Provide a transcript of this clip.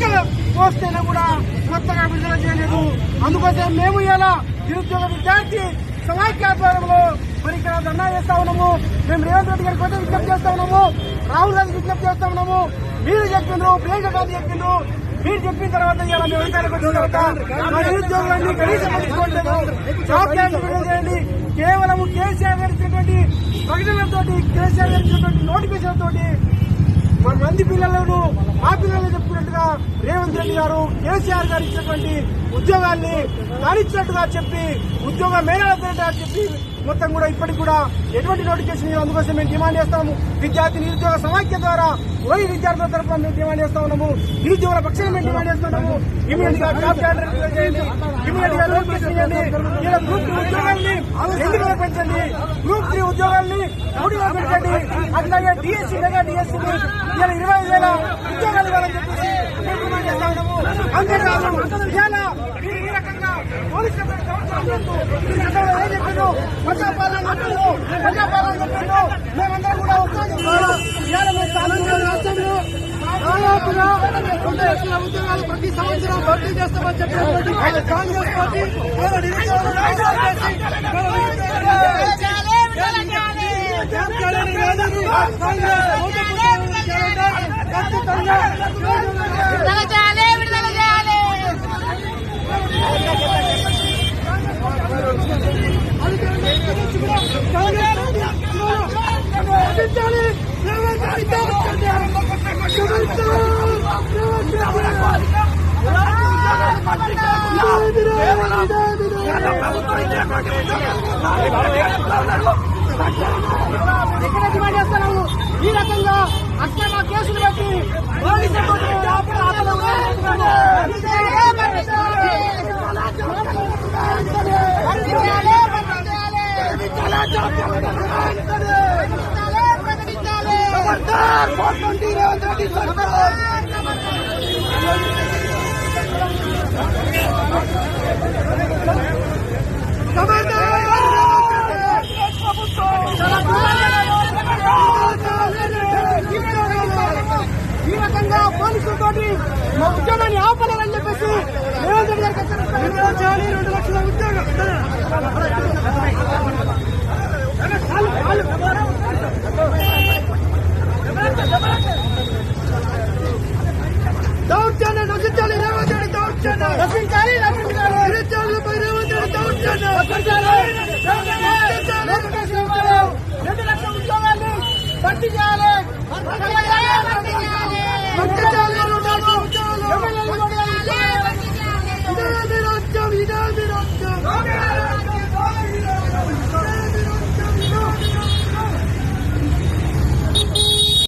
ఎన్నికలు పోస్తేనే కూడా కొత్తగా విడుదల చేయలేదు. అందుకోసం మేము ఇలా నిరుద్యోగ విద్యార్థి సమాఖ్య ఆధ్వర్యంలో మరి ఇక్కడ ధర్నా చేస్తా ఉన్నాము. మేము రేవంత్ రెడ్డి గారి కోసం విజ్ఞప్తి చేస్తా ఉన్నాము. రాహుల్ గాంధీ విజ్ఞప్తి చేస్తా ఉన్నాము. మీరు చెప్పిండ్రు ప్రియాంక గాంధీ చెప్పిండ్రు. మీరు చెప్పిన తర్వాత నిరుద్యోగులన్నీ కనీసం చేయండి. కేవలం కేసీఆర్ గారు ఇచ్చినటువంటి ప్రకటనలతోటి కేసీఆర్ గారు ఇచ్చినటువంటి నోటిఫికేషన్ తోటి మంది పిల్లలను రేవంత్ రెడ్డి గారు కేసీఆర్ గారు ఇచ్చినటువంటి ఉద్యోగాల్ని కానిచ్చినట్టుగా చెప్పి ఉద్యోగ మేళాల పేరిట చెప్పి మొత్తం కూడా ఇప్పటికి కూడా ఎటువంటి నోటిఫికేషన్ అందుకోసం మేము డిమాండ్ చేస్తాము. విద్యార్థి నిరుద్యోగ సమాఖ్య ద్వారా ఓయి విద్యార్థుల తరఫున మేము డిమాండ్ చేస్తా ఉన్నాము. నిరుద్యోగుల పక్షాన మేము డిమాండ్ చేస్తున్నాము ఇమీడియట్గా జాబ్ క్యాలెండర్ రిలీజ్ చేయండి ఇమీడియట్గా నోటిఫికేషన్ ఇవ్వండి గ్రూప్ త్రీ ఉద్యోగాల్ని రెండు వేల పెంచండి. గ్రూప్ త్రీ ఉద్యోగాల్ని మూడు వేల పెంచండి. అట్లాగే డిఎస్సీ మెగా డిఎస్సీ ఇరవై ఐదు వేల ఉద్యోగాలు ఇవ్వాలని చెప్పేసి మేము డిమాండ్ చేస్తా ఉన్నాము అంతేకాదు ఇలా మీరు ఈ రకంగా పోలీసులపై సంవత్సరం చేస్తూ ఈ గతంలో ఏం చెప్పిండు ప్రజాపాలన చెప్పిండు ప్రజాపాలన చెప్పిండు మేమందరం కూడా ఉత్సాహిస్తున్నాము రాష్ట్రంలో దాదాపుగా రెండు లక్షల ఉద్యోగాలు ప్రతి సంవత్సరం భర్తీ చేస్తామని చెప్పినటువంటి కాంగ్రెస్ పార్టీ చేసి మన నిరుద్యోగులను జాబ్ క్యాలెండర్ కాదని కాంగ్రెస్ ఓటుకు చేయాలంటే ఖచ్చితంగా విడుదల చేయాలి విడుదల చేయాలి ఎక్కడ డిమాండ్ చేస్తున్నాము ఈ రకంగా అక్రమ కేసులు పెట్టి పోలీసులతో ఆపద- ఆపద ఈ రకంగా పోలీసులతోటి మా ఉద్యోగాన్ని ఆపలేరని చెప్పేసి రేవంత్ రెడ్డి గారికి. చేయాలి Gantinya